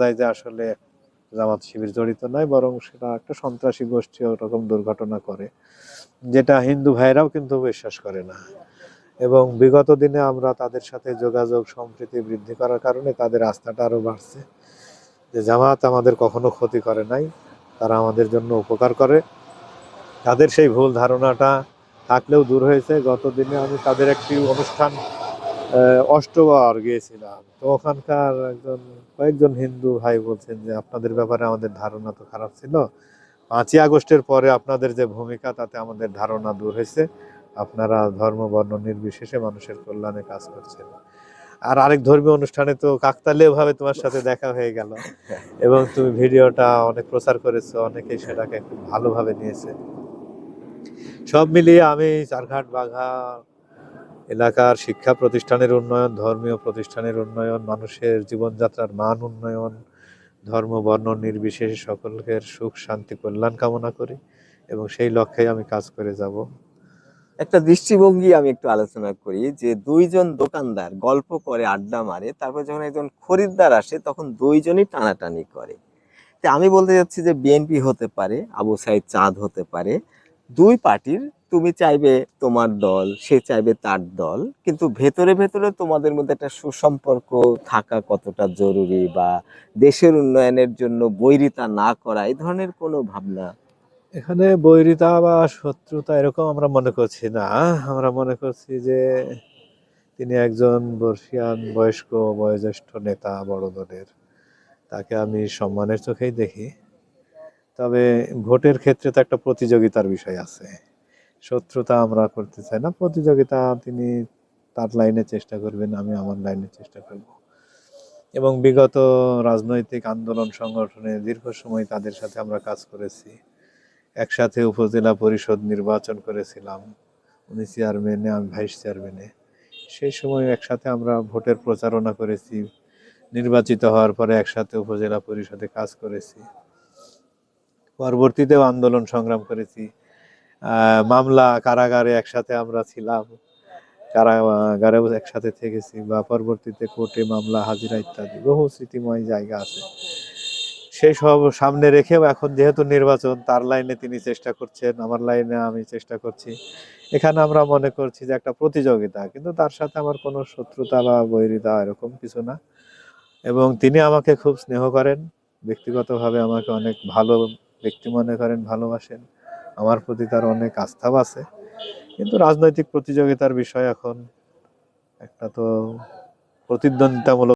যায় যে আসলে জামাত শিবির জড়িত নয়, বরং সেটা একটা সন্ত্রাসী গোষ্ঠী ওরকম দুর্ঘটনা করে, যেটা হিন্দু ভাইরাও কিন্তু বিশ্বাস করে না। এবং বিগত দিনে আমরা তাদের সাথে যোগাযোগ সম্প্রীতি বৃদ্ধি করার কারণে তাদের আস্থাটা আরও বাড়ছে, যে জামাত আমাদের কখনো ক্ষতি করে নাই, তারা আমাদের জন্য উপকার করে। তাদের সেই ভুল ধারণাটা থাকলেও দূর হয়েছে। গত দিনে আমি তাদের একটি অনুষ্ঠান অষ্টবার গিয়েছিলাম। তো ওখানকার একজন কয়েকজন হিন্দু ভাই বলছেন যে, আপনাদের ব্যাপারে আমাদের ধারণা তো খারাপ ছিল। পাঁচই আগস্টের পরে আপনাদের যে ভূমিকা, তাতে আমাদের ধারণা দূর হয়েছে। আপনারা ধর্ম, বর্ণ নির্বিশেষে মানুষের কল্যাণে কাজ করছেন। আর আরেক ধর্মীয় অনুষ্ঠানে তো কাকতালীয় ভাবে তোমার সাথে দেখা হয়ে গেল। এবং তুমি ভিডিওটা অনেক প্রচার করেছ, অনেকেই সেটাকে খুব ভালোভাবে নিয়েছে। সব মিলিয়ে আমি চারঘাট, বাঘা এলাকার শিক্ষা প্রতিষ্ঠানের উন্নয়ন, ধর্মীয় প্রতিষ্ঠানের উন্নয়ন, মানুষের জীবনযাত্রার মান উন্নয়ন, ধর্ম, বর্ণ, নির্বিশেষে সকলের সুখ, শান্তি, কল্যাণ কামনা করি এবং সেই লক্ষ্যে আমি কাজ করে যাব। একটা দৃষ্টিভঙ্গি আমি একটু আলোচনা করি যে দুইজন দোকানদার গল্প করে, আড্ডা মারে, তারপর যখন একজন খরিদ্দার আসে তখন দুইজনই টানাটানি করে। তো আমি বলতে যাচ্ছি যে বিএনপি হতে পারে, আবু সাইদ চাঁদ হতে পারে, দুই পার্টির তুমি চাইবে তোমার দল, সে চাইবে তার দল, কিন্তু ভেতরে ভেতরে তোমাদের মধ্যে একটা সুসম্পর্ক থাকা কতটা জরুরি বা দেশের উন্নয়নের জন্য বৈরিতা না করা, এই ধরনের কোনো ভাবনা? এখানে বৈরিতা বা শত্রুতা এরকম আমরা মনে করছি না। আমরা মনে করছি যে তিনি একজন বর্ষিয়ান বয়স্ক, বয়োজ্যেষ্ঠ নেতা বড় দলের তাকে আমি সম্মানের চোখেই দেখি। তবে ভোটের ক্ষেত্রে তো একটা প্রতিযোগিতার বিষয় আছে। শত্রুতা আমরা করতে চাই না। প্রতিযোগিতা তিনি তার লাইনে চেষ্টা করবেন, আমি আমার লাইনে চেষ্টা করব। এবং বিগত রাজনৈতিক আন্দোলন সংগঠনে দীর্ঘ সময় তাদের সাথে আমরা কাজ করেছি। একসাথে উপজেলা পরিষদ নির্বাচন করেছিলাম। উনি চেয়ারম্যানে, আমি ভাইস চেয়ারম্যানে। সেই সময় একসাথে আমরা ভোটের প্রচারণা করেছি। নির্বাচিত হওয়ার পরে একসাথে উপজেলা পরিষদে কাজ করেছি। পরবর্তীতেও আন্দোলন সংগ্রাম করেছি। মামলা কারাগারে একসাথে আমরা ছিলাম। কারাগারে একসাথে থেকেছি বা পরবর্তীতে কোর্টে মামলা, হাজিরা ইত্যাদি, বহু স্মৃতিময় জায়গা আছে। সেই সব সামনে রেখেও এখন যেহেতু নির্বাচন, তার লাইনে তিনি চেষ্টা করছেন, আমার লাইনে আমি চেষ্টা করছি। এখানে আমরা মনে করছি যে একটা প্রতিযোগিতা, কিন্তু তার সাথে আমার কোনো শত্রুতা বা বৈরিতা এরকম কিছু না। এবং তিনি আমাকে খুব স্নেহ করেন, ব্যক্তিগতভাবে আমাকে অনেক ভালো ব্যক্তি মনে করেন, ভালোবাসেন। আমার প্রতি তার অনেক আস্থা আছে। কিন্তু রাজনৈতিক প্রতিযোগিতার বিষয় এখন একটা তো প্রতিদ্বন্দ্বিতামূলক